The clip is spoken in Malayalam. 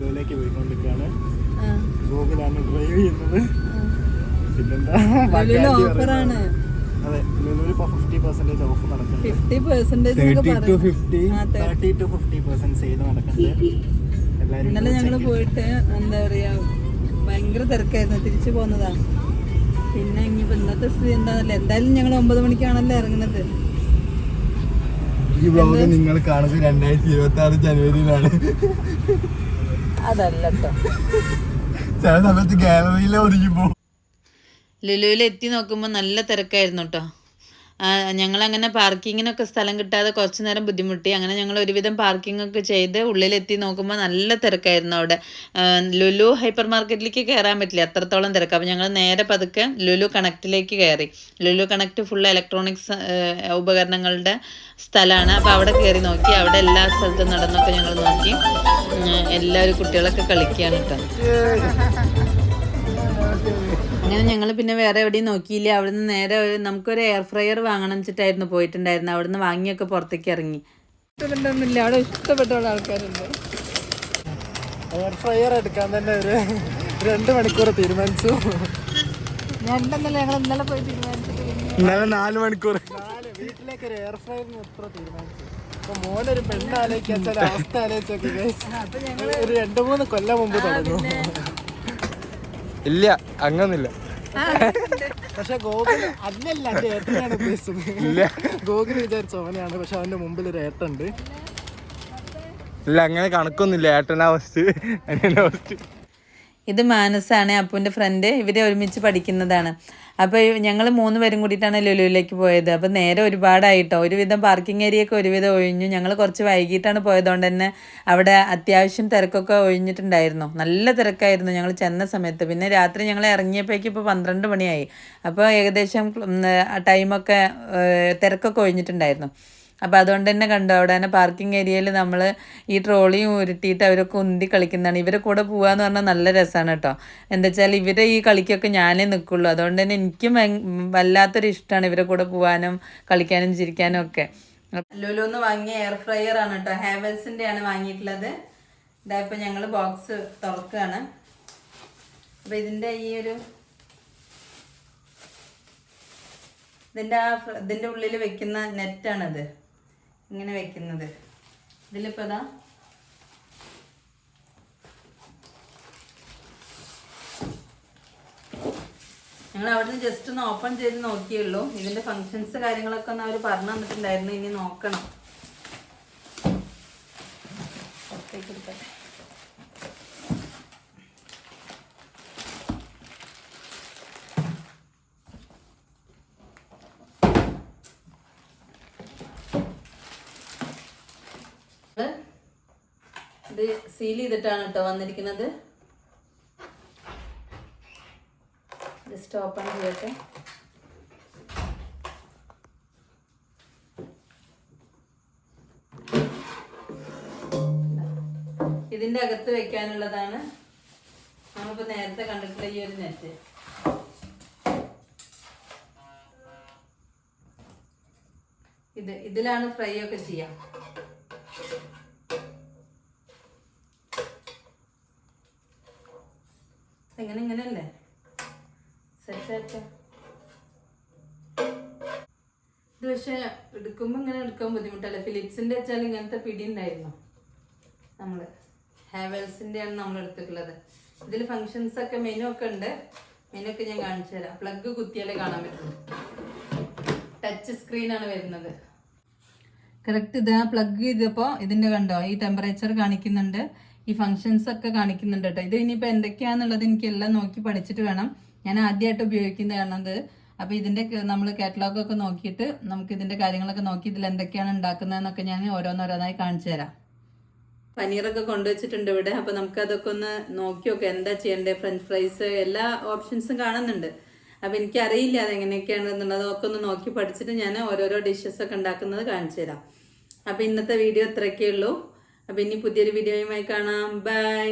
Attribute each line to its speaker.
Speaker 1: പോയിക്കൊണ്ടിരിക്കുകയാണ്. ഡ്രൈവ് ചെയ്യുന്നത്. പിന്നെന്താ?
Speaker 2: ഓഫറാണ്.
Speaker 1: അതെ ലുലുവിൽ ഇപ്പോൾ ഫിഫ്റ്റി പെർസെന്റേജ് ഓഫ് നടക്കുന്നുണ്ട്.
Speaker 2: Fifty percentage
Speaker 1: thirty to fifty. Thirty to fifty percent sale നടക്കുന്നുണ്ട്. എല്ലാവരും
Speaker 2: ഇന്നലെ ഞങ്ങൾ പോയിട്ട് എന്താ പറയാ ഭയങ്കര തിരക്കായിരുന്നു. തിരിച്ചു പോന്നതാ. പിന്നെ ഇനിയിപ്പോ ഇന്നത്തെ സ്ഥിതി എന്താണല്ലേ എന്തായാലും ഞങ്ങൾ ഒമ്പത് മണിക്കാണല്ലോ ഇറങ്ങുന്നത്.
Speaker 1: ഈ വ്ലോഗ് നിങ്ങൾ കാണുന്നത് രണ്ടായിരത്തി ഇരുപത്തി ആറ് ജനുവരിയിലാണ്.
Speaker 2: അതല്ല കേട്ടോ
Speaker 1: ചില സമയത്ത് ഗാലറിയിലെ ഒരുങ്ങി പോകും.
Speaker 3: ലുലുവിൽ എത്തി നോക്കുമ്പോൾ നല്ല തിരക്കായിരുന്നു കേട്ടോ ഞങ്ങളങ്ങനെ പാർക്കിങ്ങിനൊക്കെ സ്ഥലം കിട്ടാതെ കുറച്ച് നേരം ബുദ്ധിമുട്ടി. അങ്ങനെ ഞങ്ങൾ ഒരുവിധം പാർക്കിംഗ് ഒക്കെ ചെയ്ത് ഉള്ളിലെത്തി നോക്കുമ്പോൾ നല്ല തിരക്കായിരുന്നു അവിടെ. ലുലു ഹൈപ്പർ മാർക്കറ്റിലേക്ക് കയറാൻ പറ്റില്ല. അത്രത്തോളം തിരക്ക്. അപ്പോൾ ഞങ്ങൾ നേരെ പതുക്കെ ലുലു കണക്റ്റിലേക്ക് കയറി ലുലു കണക്ട് ഫുൾ ഇലക്ട്രോണിക്സ് ഉപകരണങ്ങളുടെ സ്ഥലമാണ് അപ്പോൾ അവിടെ കയറി നോക്കി. അവിടെ എല്ലാ സ്ഥലത്തും നടന്നൊക്കെ ഞങ്ങൾ നോക്കി. എല്ലാവരും കുട്ടികളൊക്കെ കളിക്കുകയാണ് കേട്ടോ. അങ്ങനെ ഞങ്ങൾ പിന്നെ വേറെ എവിടെയും നോക്കിയില്ല. അവിടുന്ന് നേരെ നമുക്കൊരു എയർ ഫ്രയർ വാങ്ങണം വെച്ചിട്ടായിരുന്നു പോയിട്ടുണ്ടായിരുന്നു അവിടുന്ന് വാങ്ങിയൊക്കെ പുറത്തേക്ക് ഇറങ്ങി.
Speaker 2: ഇഷ്ടപ്പെട്ടൊന്നുമില്ല അവിടെ ഇഷ്ടപ്പെട്ട ആൾക്കാരുണ്ട്.
Speaker 1: എയർ ഫ്രയർ എടുക്കാൻ തന്നെ ഒരു രണ്ട് മണിക്കൂർ തീരുമാനിച്ചു.
Speaker 2: രണ്ടെന്നല്ല ഞങ്ങൾ ഇന്നലെ പോയി തീരുമാനിച്ചിട്ട്
Speaker 1: ഇന്നലെ നാല് മണിക്കൂർ. നാല്. വീട്ടിലേക്ക് ഒരു എയർ ഫ്രയർ എത്ര തീരുമാനിച്ചു. മോനൊരു പെണ്ണ് ആലോചിക്കാൻ അവസ്ഥ ആലോചിച്ചോക്കി. ഒരു രണ്ട് മൂന്ന് കൊല്ലം മുമ്പ് തുടങ്ങും.
Speaker 4: ഇല്ല അങ്ങനൊന്നുമില്ല.
Speaker 1: പക്ഷെ ഗോകുൽ അതിനല്ല എന്റെ ഏട്ടനെയാണ് ഉദ്ദേശിച്ചത്. ഗോകുൽ വിചാരിച്ച ഓനെയാണ് പക്ഷെ അവന്റെ മുമ്പിൽ ഒരു ഏട്ടുണ്ട്
Speaker 4: ഇല്ല അങ്ങനെ കണക്കൊന്നുമില്ല ഏട്ടനാ ഫസ്റ്റ്
Speaker 3: ഇത് മാനസാണ് അപ്പുവിന്റെ ഫ്രണ്ട് ഇവരെ ഒരുമിച്ച് പഠിക്കുന്നതാണ്. അപ്പോൾ ഞങ്ങൾ മൂന്ന് പേരും കൂടിയിട്ടാണ് ലുലുവിലേക്ക് പോയത്. അപ്പോൾ നേരെ ഒരുപാടായിട്ടോ. ഒരുവിധം പാർക്കിംഗ് ഏരിയ ഒക്കെ ഒരുവിധം ഒഴിഞ്ഞു. ഞങ്ങൾ കുറച്ച് വൈകിട്ടാണ് പോയതുകൊണ്ട് തന്നെ അവിടെ അത്യാവശ്യം തിരക്കൊക്കെ ഒഴിഞ്ഞിട്ടുണ്ടായിരുന്നു. നല്ല തിരക്കായിരുന്നു ഞങ്ങൾ ചെന്ന സമയത്ത്. പിന്നെ രാത്രി ഞങ്ങൾ ഇറങ്ങിയപ്പോഴേക്കും ഇപ്പോൾ പന്ത്രണ്ട് മണിയായി. അപ്പോൾ ഏകദേശം ടൈമൊക്കെ തിരക്കൊക്കെ ഒഴിഞ്ഞിട്ടുണ്ടായിരുന്നു. അപ്പോൾ അതുകൊണ്ട് തന്നെ കണ്ടു അവിടെ തന്നെ പാർക്കിംഗ് ഏരിയയിൽ നമ്മൾ ഈ ട്രോളിയും ഉരുട്ടിയിട്ട് അവരൊക്കെ ഉന്തി കളിക്കുന്നതാണ്. ഇവരെ കൂടെ പോകാന്ന് പറഞ്ഞാൽ നല്ല രസമാണ് കേട്ടോ. എന്താ വെച്ചാൽ ഇവരെ ഈ കളിക്കൊക്കെ ഞാനേ നിൽക്കുള്ളൂ അതുകൊണ്ട് തന്നെ എനിക്കും വല്ലാത്തൊരു ഇഷ്ടമാണ് ഇവരെ കൂടെ പോകാനും കളിക്കാനും ചിരിക്കാനും ഒക്കെ. ലുലുന്ന് വാങ്ങിയ എയർ ഫ്രയർ ആണ് കേട്ടോ. ഹാവൽസിന്റെ ആണ് വാങ്ങിയിട്ടുള്ളത്. ഇതാ ഇപ്പം ഞങ്ങൾ ബോക്സ് തുറക്കുകയാണ് അപ്പോൾ ഇതിന്റെ ഈ ഒരു ഇതിന്റെ ആ ഇതിന്റെ ഉള്ളിൽ വെക്കുന്ന നെറ്റാണിത് ഇങ്ങനെ വെക്കുന്നത്. ഇതിലിപ്പോൾ ഇതാ. ഞങ്ങൾ നിന്ന് ജസ്റ്റ് ഒന്ന് ഓപ്പൺ ചെയ്ത് നോക്കിയുള്ളൂ. ഇതിന്റെ ഫങ്ഷൻസ് കാര്യങ്ങളൊക്കെ ഒന്ന് അവർ പറഞ്ഞു തന്നിട്ടുണ്ടായിരുന്നു. ഇനി നോക്കണം. പുറത്തേക്ക് ഇത് സീൽ ചെയ്തിട്ടാണ് കേട്ടോ വന്നിരിക്കുന്നത്. ജസ്റ്റ് ഓപ്പൺ ചെയ്യട്ടെ ഇതിന്റെ അകത്ത് വെക്കാനുള്ളതാണ്. നമ്മളിപ്പോ നേരത്തെ കണ്ടിട്ടുള്ള ഈ ഒരു നെറ്റ് ഇത് ഇതിലാണ് ഫ്രൈ ഒക്കെ ചെയ്യാം. എങ്ങനെ ഇങ്ങനെയല്ലേ? സെറ്റ് ആക്കാം ഇത് പക്ഷെ എടുക്കുമ്പോൾ ഇങ്ങനെ എടുക്കാൻ ബുദ്ധിമുട്ടല്ല? ഫിലിപ്സിന്റെ വെച്ചാൽ ഇങ്ങനത്തെ പിടി ഉണ്ടായിരുന്നു. നമ്മൾ ആണ് നമ്മൾ എടുത്തിട്ടുള്ളത്. ഇതിൽ ഫങ്ഷൻസ് ഒക്കെ മെനു ഒക്കെ ഉണ്ട്. മെനു ഒക്കെ ഞാൻ കാണിച്ചു തരാം. പ്ലഗ് കുത്തിയാലേ കാണാൻ പറ്റും ടച്ച് സ്ക്രീനാണ് വരുന്നത്. കറക്റ്റ് ഇതാ പ്ലഗ് ചെയ്തപ്പോൾ ഇതിന്റെ കണ്ടോ? ഈ ടെമ്പറേച്ചർ കാണിക്കുന്നുണ്ട്. ഈ ഫങ്ഷൻസ് ഒക്കെ കാണിക്കുന്നുണ്ട് കേട്ടോ. ഇത് ഇനിയിപ്പോൾ എന്തൊക്കെയാണെന്നുള്ളത് എനിക്ക് എല്ലാം നോക്കി പഠിച്ചിട്ട് വേണം. ഞാൻ ആദ്യമായിട്ട് ഉപയോഗിക്കുന്നതാണത് അപ്പോൾ ഇതിന്റെ നമ്മൾ കാറ്റലോഗ് ഒക്കെ നോക്കിയിട്ട് നമുക്ക് ഇതിന്റെ കാര്യങ്ങളൊക്കെ നോക്കി ഇതിൽ എന്തൊക്കെയാണ് ഉണ്ടാക്കുന്നതെന്നൊക്കെ ഞാൻ ഓരോന്നോരോന്നായി കാണിച്ചു തരാം. പനീറൊക്കെ കൊണ്ടുവച്ചിട്ടുണ്ട് ഇവിടെ. അപ്പോൾ നമുക്ക് അതൊക്കെ ഒന്ന് നോക്കി നോക്കാം. എന്താ ചെയ്യേണ്ടത്? ഫ്രഞ്ച് ഫ്രൈസ് എല്ലാ ഓപ്ഷൻസും കാണുന്നുണ്ട്. അപ്പോൾ എനിക്കറിയില്ല അതെങ്ങനെയൊക്കെയാണെന്നുള്ളത് അതൊക്കെ ഒന്ന് നോക്കി പഠിച്ചിട്ട് ഞാൻ ഓരോരോ ഡിഷസ് ഒക്കെ ഉണ്ടാക്കുന്നത് കാണിച്ചു തരാം. അപ്പോൾ ഇന്നത്തെ വീഡിയോ ഇത്രയൊക്കെ അപ്പോൾ ഇനി പുതിയൊരു വീഡിയോയുമായി കാണാം. ബൈ